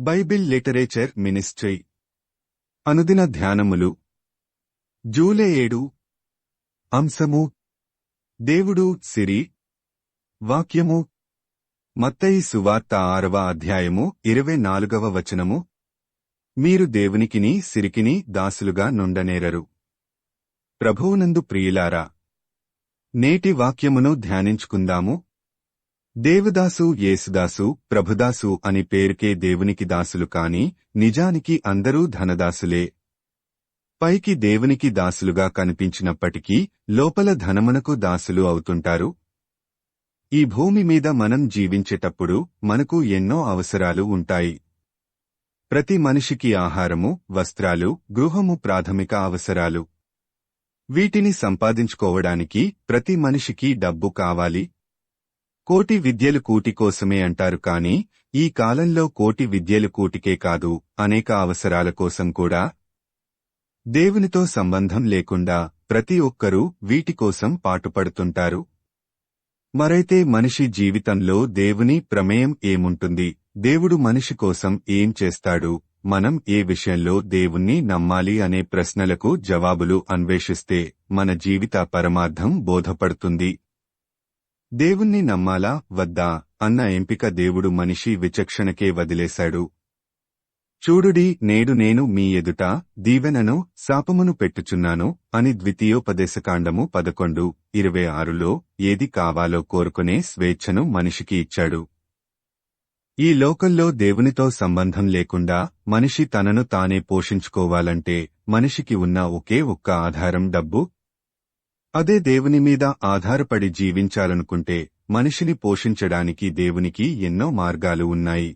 Bible literature ministry. అనుదిన ధ్యానములు. July ఏడు. అంశము. దేవుడు సిరి. వాక్యము. మత్తయి సువార్త ఆరవ అధ్యాయము ఇరవై నాలుగవ వచనము. మీరు దేవునికిని సిరికిని దాసులుగా నుండనేరరు. ప్రభువునందు ప్రియులారా నేటి వాక్యమును ధ్యానించుకుందాము. దేవదాసు యేసుదాసు ప్రభుదాసు అని పేరుకే దేవునికి దాసులు కాని నిజానికి అందరూ ధనదాసులే. పైకి దేవునికి దాసులుగా కనిపించినప్పటికీ లోపల ధనమునకు దాసులు అవుతుంటారు. ఈ భూమి మీద మనం జీవించేటప్పుడు మనకు ఎన్నో అవసరాలు ఉంటాయి. ప్రతి మనిషికి ఆహారము వస్త్రాలు గృహము ప్రాథమిక అవసరాలు. వీటిని సంపాదించుకోవడానికి ప్రతి మనిషికి డబ్బు కావాలి కోటి విద్యలు కూటి కోసమే అంటారు కాని ఈ కాలంలో కోటి విద్యలు కూటికే కాదు అనేక అవసరాల కోసం కూడా. దేవునితో సంబంధం లేకుండా ప్రతి ఒక్కరూ వీటికోసం పాటుపడుతుంటారు. మరైతే మనిషి జీవితంలో దేవుని ప్రమేయం ఏముంటుంది? దేవుడు మనిషి కోసం ఏం చేస్తాడు? మనం ఏ విషయంలో దేవుణ్ణి నమ్మాలి అనే ప్రశ్నలకు జవాబులు అన్వేషిస్తే మన జీవిత పరమార్థం బోధపడుతుంది. దేవుణ్ణి నమ్మాలా? వద్దా? అన్న ఎంపిక దేవుడు మనిషి విచక్షణకే వదిలేశాడు. చూడుడి నేడు నేను మీ ఎదుట దీవెనను శాపమును పెట్టుచున్నాను అని ద్వితీయోపదేశకాండము పదకొండు ఇరవై ఆరులో ఏది కావాలో కోరుకునే స్వేచ్ఛను మనిషికి ఇచ్చాడు. ఈ లోకంలో దేవునితో సంబంధం లేకుండా మనిషి తనను తానే పోషించుకోవాలంటే మనిషికి ఉన్న ఒకే ఒక్క ఆధారం డబ్బు అదే దేవుని మీద ఆధారపడి జీవించాలనుకుంటే మనిషిని పోషించడానికి దేవునికి ఎన్నో మార్గాలు ఉన్నాయి.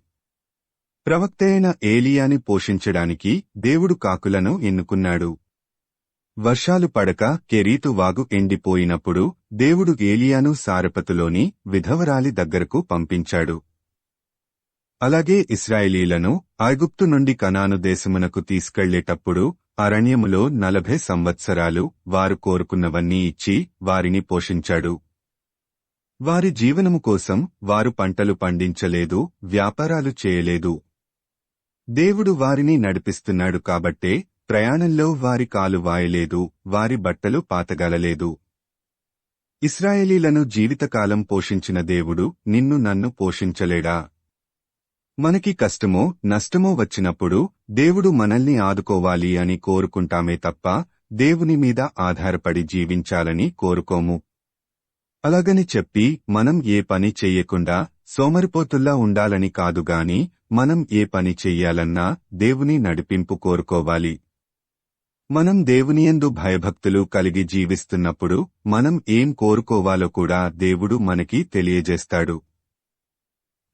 ప్రవక్తైన ఏలియాని పోషించడానికి దేవుడు కాకులను ఎన్నుకున్నాడు. వర్షాలు పడక కెరీతు వాగు ఎండిపోయినప్పుడు దేవుడు ఏలియాను సారపతులోని విధవరాలి దగ్గరకు పంపించాడు. అలాగే ఇస్రాయేలీలను ఐగుప్తు నుండి కనాను దేశమునకు తీసుకెళ్ళేటప్పుడు అరణ్యములో నలభై సంవత్సరాలు వారు కోరుకున్నవన్నీ ఇచ్చి వారిని పోషించాడు. వారి జీవనము కోసం వారు పంటలు పండించలేదు వ్యాపారాలు చేయలేదు. దేవుడు వారిని నడిపిస్తున్నాడు కాబట్టే ప్రయాణంలో వారి కాలు వాయలేదు వారి బట్టలు పాతగలలేదు. ఇస్రాయేలీలను జీవితకాలం పోషించిన దేవుడు నిన్ను నన్ను పోషించలేడా? మనకి కష్టమో నష్టమో వచ్చినప్పుడు దేవుడు మనల్ని ఆదుకోవాలి అని కోరుకుంటామే తప్ప దేవుని మీద ఆధారపడి జీవించాలని కోరుకోము. అలాగని చెప్పి మనం ఏ పని చెయ్యకుండా సోమరిపోతుల్లా ఉండాలని కాదుగాని మనం ఏ పని చెయ్యాలన్నా దేవుని నడిపింపు కోరుకోవాలి. మనం దేవునియందు భయభక్తులు కలిగి జీవిస్తున్నప్పుడు మనం ఏం కోరుకోవాలో కూడా దేవుడు మనకి తెలియజేస్తాడు.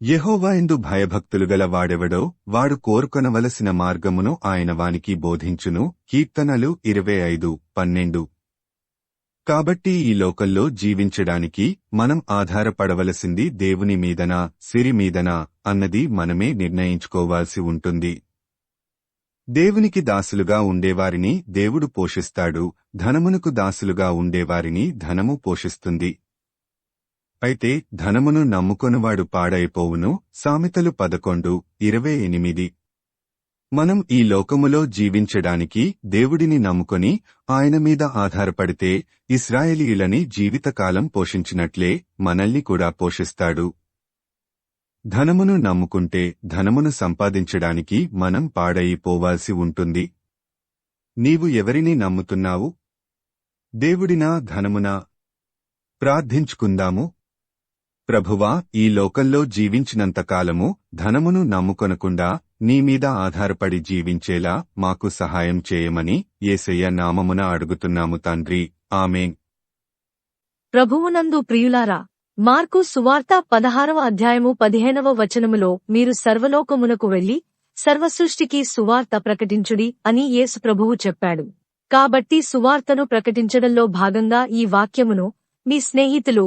యెహోవా ఎందు భయభక్తులు గల వాడెవడో వాడు కోరుకొనవలసిన మార్గమును ఆయన వానికి బోధించును. కీర్తనలు ఇరవై ఐదు పన్నెండు. కాబట్టి ఈ లోకంలో జీవించడానికి మనం ఆధారపడవలసింది దేవుని మీదనా సిరి మీదనా అన్నది మనమే నిర్ణయించుకోవాల్సి ఉంటుంది. దేవునికి దాసులుగా ఉండేవారిని దేవుడు పోషిస్తాడు. ధనమునకు దాసులుగా ఉండేవారిని ధనము పోషిస్తుంది. అయితే ధనమును నమ్ముకొనువాడు పాడైపోవును. సామెతలు పదకొండు ఇరవై ఎనిమిది. మనం ఈ లోకములో జీవించడానికి దేవుడిని నమ్ముకొని ఆయన మీద ఆధారపడితే ఇస్రాయేలీయులని జీవితకాలం పోషించినట్లే మనల్ని కూడా పోషిస్తాడు. ధనమును నమ్ముకుంటే ధనమును సంపాదించడానికి మనం పాడైపోవాల్సి ఉంటుంది. నీవు ఎవరిని నమ్ముతున్నావు? దేవుడినా ధనమునా? ప్రార్థించుకుందాము. ప్రభువా ఈ లోకంలో జీవించినంతకాలము ధనమును నమ్ముకొనకుండా నీ మీద ఆధారపడి జీవించేలా మాకు సహాయం చేయమని యేసయ్య నామమున అడుగుతున్నాము తండ్రి. ఆమెన్. ప్రభువునందు ప్రియులారా మార్కు సువార్త పదహారవ అధ్యాయము పదిహేనవ వచనములో మీరు సర్వలోకమునకు వెళ్ళి సర్వసృష్టికి సువార్త ప్రకటించుడి అని యేసు ప్రభువు చెప్పాడు. కాబట్టి సువార్తను ప్రకటించడంలో భాగంగా ఈ వాక్యమును మీ స్నేహితులు